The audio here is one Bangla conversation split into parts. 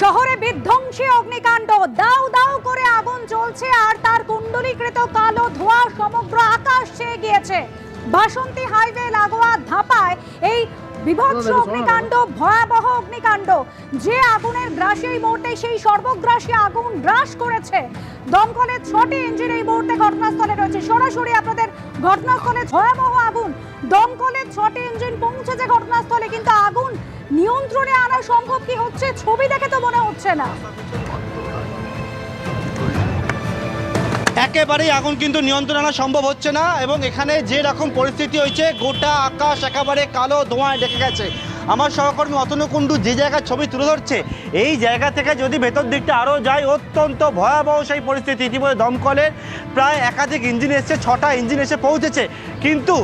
শহরে বিধ্বংসী অগ্নিকাণ্ড। দাউ দাউ করে আগুন জ্বলছে আর তার কুণ্ডলীকৃত কালো ধোঁয়া সমগ্র আকাশ ছেয়ে গিয়েছে। বাসন্তী হাইওয়ে লাগোয়া ধাপায় এই বিভৎস অগ্নিকাণ্ড ভয়াবহ অগ্নিকাণ্ড। যে আগুনের গ্রাসে এই মুহূর্তে সেই সর্বগ্রাসী আগুন গ্রাস করেছে। দমকলের ছটি ইঞ্জিন এই মুহূর্তে ঘটনাস্থলে রয়েছে। সরাসরি আপনাদের ঘটনাস্থলে ভয়াবহ আগুন। দমকলের ছটি ইঞ্জিন পৌঁছেছে ঘটনাস্থলে কিন্তু আগুন সম্ভব কি হচ্ছে? ছবি দেখে তো মনে হচ্ছে না। একেবারেই আগুন কিন্তু নিয়ন্ত্রণ আনা সম্ভব হচ্ছে না, এবং এখানে যে রকম পরিস্থিতি হয়েছে, গোটা আকাশ একেবারে কালো ধোঁয়ায় ডেকে গেছে। আমার সহকর্মী অতনু কুণ্ডু যে জায়গার ছবি তুলে ধরছে, এই জায়গা থেকে যদি ভেতর দিকটা আরও যায়, অত্যন্ত ভয়াবহ সেই পরিস্থিতি। ইতিমধ্যে দমকলের প্রায় একাধিক ইঞ্জিন এসছে, ছটা ইঞ্জিন এসে পৌঁছেছে। কিন্তু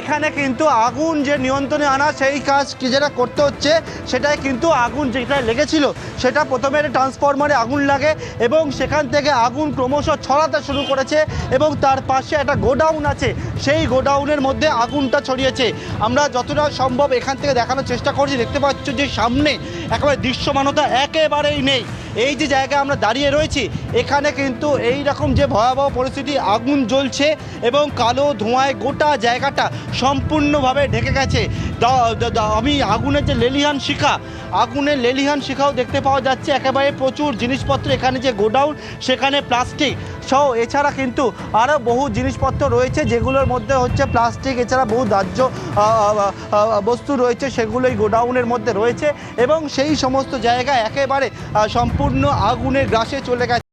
এখানে কিন্তু আগুন যে নিয়ন্ত্রণে আনা সেই কাজ কি যেটা করতে হচ্ছে, সেটাই কিন্তু আগুন যেটা লেগেছিল, সেটা প্রথমে ট্রান্সফরমারে আগুন লাগে এবং সেখান থেকে আগুন ক্রমশ ছড়াতে শুরু করেছে এবং তার পাশে একটা গোডাউন আছে, সেই গোডাউনের মধ্যে আগুনটা ছড়িয়েছে। আমরা যতটা সম্ভব এখান থেকে দেখানোর চেষ্টা করছি দেখতে পাচ্ছ যে সামনে একেবারে দৃশ্যমানতা একেবারেই নেই। এই যে জায়গায় আমরা দাঁড়িয়ে রয়েছি এখানে কিন্তু এই রকম যে ভয়াবহ পরিস্থিতি আগুন জ্বলছে এবং কালো ধোঁয়ায় গোটা জায়গাটা সম্পূর্ণভাবে ঢেকে গেছে। আমি আগুনের যে লেলিহান শিখা আগুনের লেলিহান শিখাও দেখতে পাওয়া যাচ্ছে। একেবারে প্রচুর জিনিসপত্র এখানে যে গোডাউন সেখানে প্লাস্টিক। সহ এছাড়া কিন্তু আরও বহু জিনিসপত্র রয়েছে যেগুলোর মধ্যে হচ্ছে প্লাস্টিক এছাড়া বহু দাহ্য বস্তু রয়েছে সেগুলোই গোডাউনের মধ্যে রয়েছে এবং সেই সমস্ত জায়গা একেবারে আ, সম্পূর্ণ আগুনের গ্রাসে চলে গেছে।